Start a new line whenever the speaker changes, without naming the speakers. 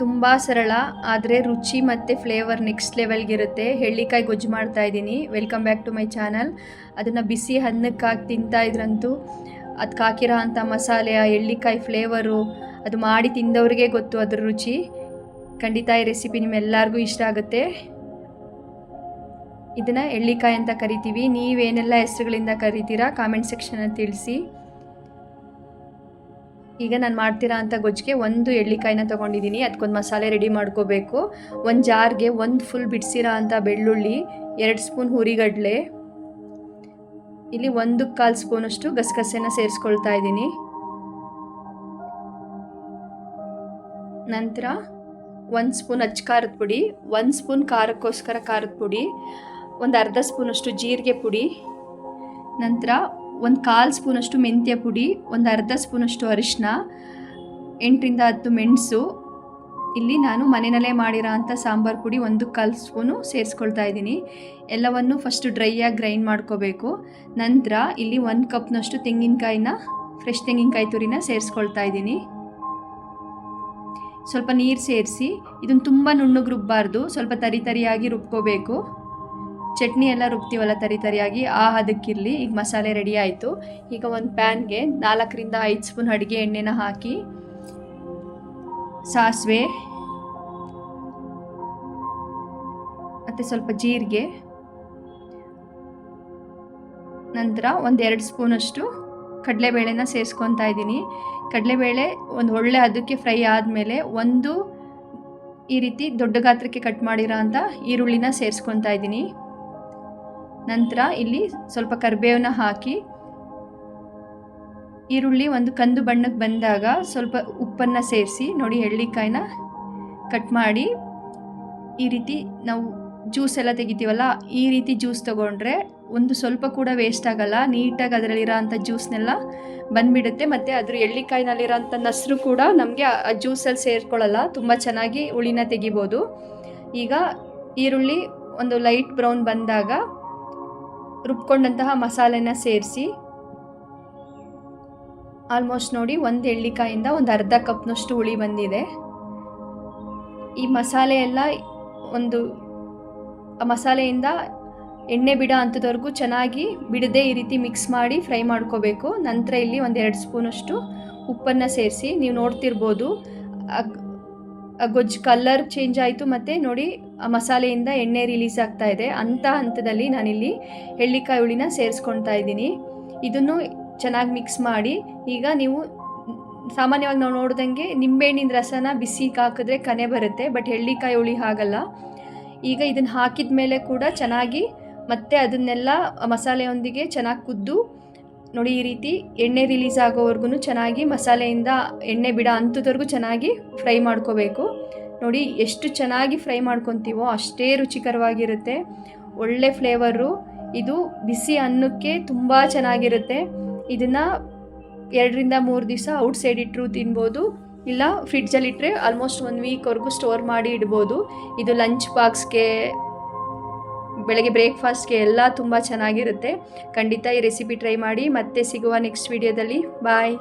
ತುಂಬ ಸರಳ, ಆದರೆ ರುಚಿ ಮತ್ತು ಫ್ಲೇವರ್ ನೆಕ್ಸ್ಟ್ ಲೆವೆಲ್ಗಿರುತ್ತೆ ಹೆಳ್ಳಿಕಾಯಿ ಗೊಜ್ಜು ಮಾಡ್ತಾ ಇದ್ದೀನಿ. Welcome back to my channel ಅದನ್ನು ಬಿಸಿ ಅನ್ನಕ್ಕೆ ಹಾಕಿ ತಿಂತಾ ಇದ್ರಂತೂ ಅದಕ್ಕೆ ಹಾಕಿರೋ ಅಂಥ ಮಸಾಲೆ, ಆ ಎಳ್ಳಿಕಾಯಿ ಫ್ಲೇವರು ಅದು ಮಾಡಿ ತಿಂದವ್ರಿಗೆ ಗೊತ್ತು ಅದ್ರ ರುಚಿ. ಖಂಡಿತ ಈ ರೆಸಿಪಿ ನಿಮ್ಮೆಲ್ಲರಿಗೂ ಇಷ್ಟ ಆಗುತ್ತೆ. ಇದನ್ನು ಎಳ್ಳಿಕಾಯಿ ಅಂತ ಕರಿತೀವಿ. ನೀವೇನೆಲ್ಲ ಹೆಸರುಗಳಿಂದ ಕರಿತೀರಾ ಕಾಮೆಂಟ್ ಸೆಕ್ಷನಲ್ಲಿ ತಿಳಿಸಿ. ಈಗ ನಾನು ಮಾಡ್ತೀರಾ ಅಂತ ಗೊಜ್ಜಿಗೆ ಒಂದು ಎಳ್ಳಿಕಾಯಿನ ತೊಗೊಂಡಿದ್ದೀನಿ ಅದಕ್ಕೊಂದು ಮಸಾಲೆ ರೆಡಿ ಮಾಡ್ಕೋಬೇಕು. ಒಂದು ಜಾರ್ಗೆ ಒಂದು ಫುಲ್ ಬಿಡಿಸಿರೋ ಅಂಥ ಬೆಳ್ಳುಳ್ಳಿ, ಎರಡು ಸ್ಪೂನ್ ಹುರಿಗಡಲೆ. ಇಲ್ಲಿ ಒಂದು ಕಾಲು ಸ್ಪೂನಷ್ಟು ಗಸಗಸೆನ ಸೇರಿಸ್ಕೊಳ್ತಾ ಇದ್ದೀನಿ. ನಂತರ ಒಂದು ಸ್ಪೂನ್ ಅಚ್ಚ ಖಾರದ ಪುಡಿ, ಒಂದು ಸ್ಪೂನ್ ಖಾರಕ್ಕೋಸ್ಕರ ಖಾರದ ಪುಡಿ, ಒಂದು ಅರ್ಧ ಸ್ಪೂನಷ್ಟು ಜೀರಿಗೆ ಪುಡಿ, ನಂತರ ಒಂದು ಕಾಲು ಸ್ಪೂನಷ್ಟು ಮೆಂತ್ಯ ಪುಡಿ, ಒಂದು ಅರ್ಧ ಸ್ಪೂನಷ್ಟು ಅರಿಶಿನ ಎಂಟರಿಂದ ಹತ್ತು ಮೆಣಸು. ಇಲ್ಲಿ ನಾನು ಮನೆಯಲ್ಲೇ ಮಾಡಿರೋ ಅಂಥ ಸಾಂಬಾರು ಪುಡಿ ಒಂದು ಕಾಲು ಸ್ಪೂನು ಸೇರಿಸ್ಕೊಳ್ತಾ ಇದ್ದೀನಿ. ಎಲ್ಲವನ್ನು ಫಸ್ಟು ಡ್ರೈಯಾಗಿ ಗ್ರೈಂಡ್ ಮಾಡ್ಕೋಬೇಕು. ನಂತರ ಇಲ್ಲಿ ಒಂದು ಕಪ್ನಷ್ಟು ತೆಂಗಿನಕಾಯಿನ ಫ್ರೆಶ್ ತೆಂಗಿನಕಾಯಿ ತುರಿನ ಸೇರಿಸ್ಕೊಳ್ತಾ ಇದ್ದೀನಿ. ಸ್ವಲ್ಪ ನೀರು ಸೇರಿಸಿ ಇದನ್ನು ತುಂಬ ನುಣ್ಣಗೆ ರುಬ್ಬಾರ್ದು. ಸ್ವಲ್ಪ ತರಿ ತರಿಯಾಗಿ ರುಬ್ಕೋಬೇಕು. ಚಟ್ನಿ ಎಲ್ಲ ರುಬ್ತೀವಲ್ಲ ತರಿ ತರಿಯಾಗಿ, ಆ ಅದಕ್ಕಿರಲಿ ಈಗ ಮಸಾಲೆ ರೆಡಿ ಆಯಿತು. ಈಗ ಒಂದು ಪ್ಯಾನ್ಗೆ ನಾಲ್ಕರಿಂದ ಐದು ಸ್ಪೂನ್ ಅಡುಗೆ ಎಣ್ಣೆನ ಹಾಕಿ, ಸಾಸಿವೆ, ಮತ್ತು ಸ್ವಲ್ಪ ಜೀರಿಗೆ, ನಂತರ ಒಂದು ಎರಡು ಸ್ಪೂನಷ್ಟು ಕಡಲೆಬೇಳೆನ ಸೇರಿಸ್ಕೊತಾ ಇದ್ದೀನಿ. ಕಡಲೆಬೇಳೆ ಒಂದು ಒಳ್ಳೆ ಅದಕ್ಕೆ ಫ್ರೈ ಆದಮೇಲೆ ಒಂದು ಈ ರೀತಿ ದೊಡ್ಡ ಗಾತ್ರಕ್ಕೆ ಕಟ್ ಮಾಡಿರೋ ಅಂಥ ಈರುಳ್ಳಿನ ಸೇರಿಸ್ಕೊತಾ ಇದ್ದೀನಿ. ನಂತರ ಇಲ್ಲಿ ಸ್ವಲ್ಪ ಕರಿಬೇವನ್ನ ಹಾಕಿ ಈರುಳ್ಳಿ ಒಂದು ಕಂದು ಬಣ್ಣಕ್ಕೆ ಬಂದಾಗ ಸ್ವಲ್ಪ ಉಪ್ಪನ್ನು ಸೇರಿಸಿ, ನೋಡಿ ಎಳ್ಳಿಕಾಯಿನ ಕಟ್ ಮಾಡಿ, ಈ ರೀತಿ ನಾವು ಜ್ಯೂಸ್ ಎಲ್ಲ ತೆಗಿತೀವಲ್ಲ, ಈ ರೀತಿ ಜ್ಯೂಸ್ ತೊಗೊಂಡ್ರೆ ಒಂದು ಸ್ವಲ್ಪ ಕೂಡ ವೇಸ್ಟ್ ಆಗಲ್ಲ, ನೀಟಾಗಿ ಅದರಲ್ಲಿರೋ ಅಂಥ ಜ್ಯೂಸ್ನೆಲ್ಲ ಬಂದುಬಿಡುತ್ತೆ, ಮತ್ತು ಅದ್ರ ಎಳ್ಳಿಕಾಯಿನಲ್ಲಿರೋ ಅಂಥ ನಸರು ಕೂಡ ನಮಗೆ ಆ ಜ್ಯೂಸಲ್ಲಿ ಸೇರ್ಕೊಳ್ಳಲ್ಲ, ತುಂಬ ಚೆನ್ನಾಗಿ ಹುಳಿನ ತೆಗಿಬೋದು. ಈಗ ಈರುಳ್ಳಿ ಒಂದು ಲೈಟ್ ಬ್ರೌನ್ ಬಂದಾಗ ರುಬ್ಕೊಂಡಂತಹ ಮಸಾಲೆನ ಸೇರಿಸಿ ಆಲ್ಮೋಸ್ಟ್ ನೋಡಿ ಒಂದು ಎಳ್ಳಿಕಾಯಿಂದ ಒಂದು ಅರ್ಧ ಕಪ್ನಷ್ಟು ಹುಳಿ ಬಂದಿದೆ. ಈ ಮಸಾಲೆ ಎಲ್ಲ ಒಂದು ಮಸಾಲೆಯಿಂದ ಎಣ್ಣೆ ಬಿಡ ಅಂಥದ್ವರೆಗೂ ಚೆನ್ನಾಗಿ ಬಿಡದೆ ಈ ರೀತಿ ಮಿಕ್ಸ್ ಮಾಡಿ ಫ್ರೈ ಮಾಡ್ಕೋಬೇಕು. ನಂತರ ಇಲ್ಲಿ ಒಂದು ಎರಡು ಸ್ಪೂನಷ್ಟು ಉಪ್ಪನ್ನು ಸೇರಿಸಿ, ನೀವು ನೋಡ್ತಿರ್ಬೋದು. ಗೊಜ್ಜು ಕಲರ್ ಚೇಂಜ್ ಆಯಿತು ಮತ್ತು ನೋಡಿ ಮಸಾಲೆಯಿಂದ ಎಣ್ಣೆ ರಿಲೀಸ್ ಆಗ್ತಾ ಇದೆ. ಅಂಥ ಹಂತದಲ್ಲಿ ನಾನಿಲ್ಲಿ ಎಳ್ಳಿಕಾಯಿ ಹುಳಿನ ಸೇರಿಸ್ಕೊಳ್ತಾ ಇದ್ದೀನಿ. ಇದನ್ನು ಚೆನ್ನಾಗಿ ಮಿಕ್ಸ್ ಮಾಡಿ, ಈಗ ನೀವು ಸಾಮಾನ್ಯವಾಗಿ ನಾವು ನೋಡ್ದಂಗೆ ನಿಂಬೆಹಣ್ಣಿನ ರಸನ ಬಿಸಿ ಹಾಕಿದ್ರೆ ಕನೆ ಬರುತ್ತೆ ಬಟ್ ಎಳ್ಳಿಕಾಯಿ ಹುಳಿ ಹಾಗಲ್ಲ. ಈಗ ಇದನ್ನು ಹಾಕಿದ ಮೇಲೆ ಕೂಡ ಚೆನ್ನಾಗಿ ಮತ್ತೆ ಅದನ್ನೆಲ್ಲ ಮಸಾಲೆಯೊಂದಿಗೆ ಚೆನ್ನಾಗಿ ಕುದ್ದು ನೋಡಿ ಈ ರೀತಿ ಎಣ್ಣೆ ರಿಲೀಸ್ ಆಗೋವರೆಗೂ ಚೆನ್ನಾಗಿ ಮಸಾಲೆಯಿಂದ ಎಣ್ಣೆ ಬಿಡ ಅಂಥದ್ವರೆಗೂ ಚೆನ್ನಾಗಿ ಫ್ರೈ ಮಾಡ್ಕೋಬೇಕು. ನೋಡಿ ಎಷ್ಟು ಚೆನ್ನಾಗಿ ಫ್ರೈ ಮಾಡ್ಕೊತೀವೋ ಅಷ್ಟೇ ರುಚಿಕರವಾಗಿರುತ್ತೆ. ಒಳ್ಳೆ ಫ್ಲೇವರು ಇದು ಬಿಸಿ ಅನ್ನಕ್ಕೆ ತುಂಬ ಚೆನ್ನಾಗಿರುತ್ತೆ. ಇದನ್ನು ಎರಡರಿಂದ ಮೂರು ದಿವಸ ಔಟ್ ಸೈಡ್ ಇಟ್ಟರು ತಿನ್ಬೋದು. ಇಲ್ಲ ಫ್ರಿಡ್ಜಲ್ಲಿಟ್ಟರೆ ಆಲ್ಮೋಸ್ಟ್ ಒನ್ ವೀಕ್ವರೆಗೂ ಸ್ಟೋರ್ ಮಾಡಿ ಇಡ್ಬೋದು. ಇದು ಲಂಚ್ ಬಾಕ್ಸ್ಗೆ ಬೆಳಗ್ಗೆ ಬ್ರೇಕ್ಫಾಸ್ಟ್ಗೆ ಎಲ್ಲ ತುಂಬ ಚೆನ್ನಾಗಿರುತ್ತೆ. ಖಂಡಿತ ಈ ರೆಸಿಪಿ ಟ್ರೈ ಮಾಡಿ ಮತ್ತೆ ಸಿಗುವ ನೆಕ್ಸ್ಟ್ ವಿಡಿಯೋದಲ್ಲಿ ಬಾಯ್